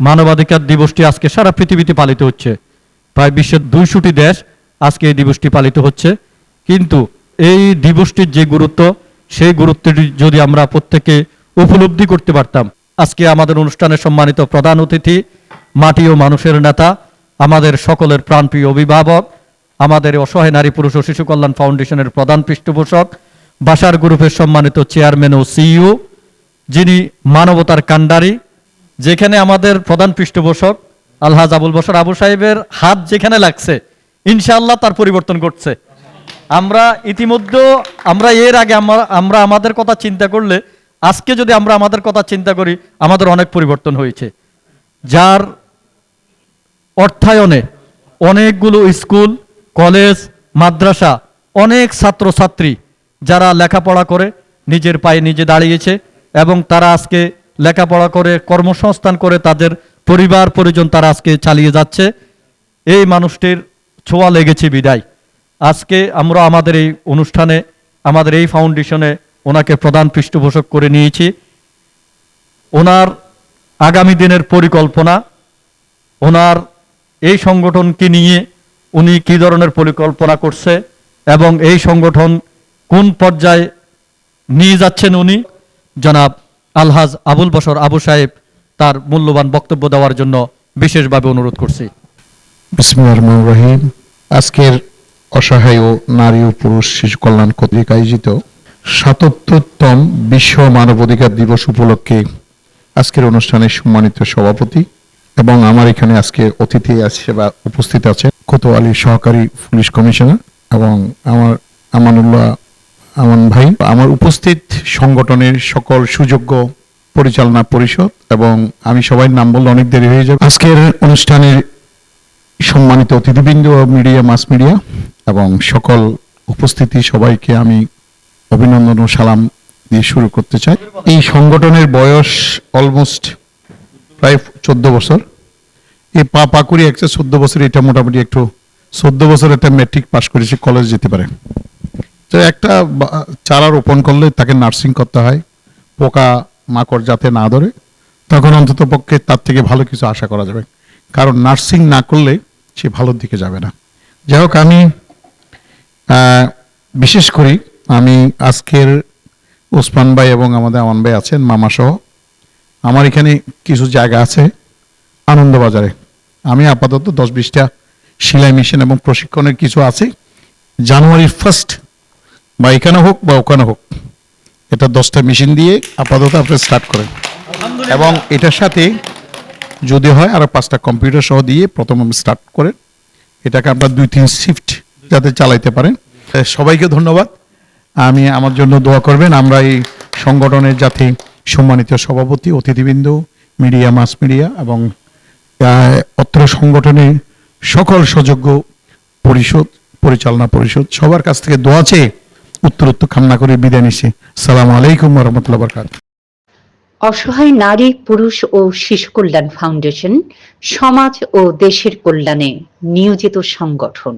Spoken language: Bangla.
মানবাধিকার দিবসটি আজকে সারা পৃথিবীতে পালিত হচ্ছে। প্রায় বিশ্বের দুইশোটি দেশ আজকে এই দিবসটি পালিত হচ্ছে। কিন্তু এই দিবসটির যে গুরুত্ব, সেই গুরুত্বটি যদি আমরা প্রত্যেকে উপলব্ধি করতে পারতাম, আজকে আমাদের অনুষ্ঠানে সম্মানিত প্রধান অতিথি, মাটি ও মানুষের নেতা, আমাদের সকলের প্রাণপ্রিয় অভিভাবক, আমাদের অসহায় নারী পুরুষ ও শিশু কল্যাণ ফাউন্ডেশনের প্রধান পৃষ্ঠপোষক, বাসার গ্রুপের সম্মানিত চেয়ারম্যান ও সিইও, যিনি মানবতার কাণ্ডারি যেখানে আমাদের প্রধান পৃষ্ঠপোষক আলহাজ আবুল বসর আবু সাহেবের হাত যেখানে লাগছে, ইনশাআল্লাহ তার পরিবর্তন ঘটছে। আমরা ইতিমধ্যে, আমরা এর আগে আমরা আমরা আমাদের কথা চিন্তা করলে, আজকে যদি আমরা আমাদের কথা চিন্তা করি, আমাদের অনেক পরিবর্তন হয়েছে। যার অর্থায়নে অনেকগুলো স্কুল, কলেজ, মাদ্রাসা, অনেক ছাত্রছাত্রী যারা লেখাপড়া করে, নিজের পায়ে নিজে দাঁড়িয়েছে এবং তারা আজকে লেখাপড়া করে, কর্মসংস্থান করে তাদের পরিবার পরিজন তারা আজকে চালিয়ে যাচ্ছে। এই মানুষটির ছোঁয়া লেগেছে বিদায়। আজকে আমরা আমাদের এই অনুষ্ঠানে, আমাদের এই ফাউন্ডেশনে ওনাকে প্রধান পৃষ্ঠপোষক করে নিয়েছি। ওনার আগামী দিনের পরিকল্পনা, ওনার এই সংগঠনকে নিয়ে উনি কী ধরনের পরিকল্পনা করছে এবং এই সংগঠন কোন পর্যায়ে নিয়ে যাচ্ছেন উনি? জনাব আলহাজ আবুল বসর আবু সাহেব তার মূল্যবান বক্তব্য দেওয়ার জন্য বিশেষভাবে অনুরোধ করছি। রহিম। আজকের অসহায় ও নারী ও পুরুষ শিশু কল্যাণ কর্তৃক আয়োজিত সাতাত্তরতম বিশ্ব মানবাধিকার দিবস উপলক্ষে আজকের অনুষ্ঠানে সম্মানিত সভাপতি এবং আমার এখানে আজকে অতিথি আছে বা উপস্থিত আছে কোতোয়ালি সহকারী পুলিশ কমিশনার এবং আমার আমানুল্লাহ আমান ভাই, আমার উপস্থিত সংগঠনের সকল সুযোগ্য পরিচালনা পরিষদ এবং আমি সবাই নাম বললে অনেক দেরি হয়ে যাবে। আজকের অনুষ্ঠানের সম্মানিত অতিথিবৃন্দ, মিডিয়া, মাস মিডিয়া এবং সকল উপস্থিতি সবাইকে আমি অভিনন্দন ও সালাম দিয়ে শুরু করতে চাই। এই সংগঠনের বয়স অলমোস্ট প্রায় চোদ্দ বছর। এই পা পাকুড়ি একটা চোদ্দ বছর এটা মোটামুটি একটু চোদ্দ বছর একটা ম্যাট্রিক পাস করেছে কলেজ যেতে পারে। তো একটা চারা রোপণ করলে তাকে নার্সিং করতে হয়, পোকা মাকড় যাতে না ধরে, তখন অন্তত পক্ষে তার থেকে ভালো কিছু আশা করা যাবে। কারণ নার্সিং না করলে সে ভালোর দিকে যাবে না। যাই হোক, আমি বিশেষ করি আমি আজকের ওসমান ভাই এবং আমাদের আমান ভাই আছেন, মামা সহ, আমার এখানে কিছু জায়গা আছে আনন্দবাজারে। আমি আপাতত দশ বিশটা সেলাই মেশিন এবং প্রশিক্ষণের কিছু আছে। জানুয়ারির ফার্স্ট বা এখানে হোক বা ওখানে হোক এটা দশটা মেশিন দিয়ে আপাতত আপনি স্টার্ট করেন। এবং এটার সাথে যদি হয় আরও পাঁচটা কম্পিউটার সহ দিয়ে প্রথম স্টার্ট করেন। এটাকে আপনার দুই তিন শিফট যাতে চালাইতে পারেন। সবাইকে ধন্যবাদ। আমি আমার জন্য দোয়া করবেন। আমরা এই সংগঠনের যাতে সম্মানিত সভাপতি অতিথিবৃন্দ মিডিয়া মাস মিডিয়া এবং অত্র সংগঠনের সকল সুযোগ্য পরিষদ পরিচালনা পরিষদ সবার কাছ থেকে দোয়া চেয়ে উত্তর উত্তর কামনা করে বিদায় নিচ্ছি। সালাম আলাইকুম রহমতুল্লাহ বরকাত অসহায় নারী, পুরুষ ও শিশু কল্যাণ ফাউন্ডেশন, সমাজ ও দেশের কল্যাণে নিয়োজিত সংগঠন।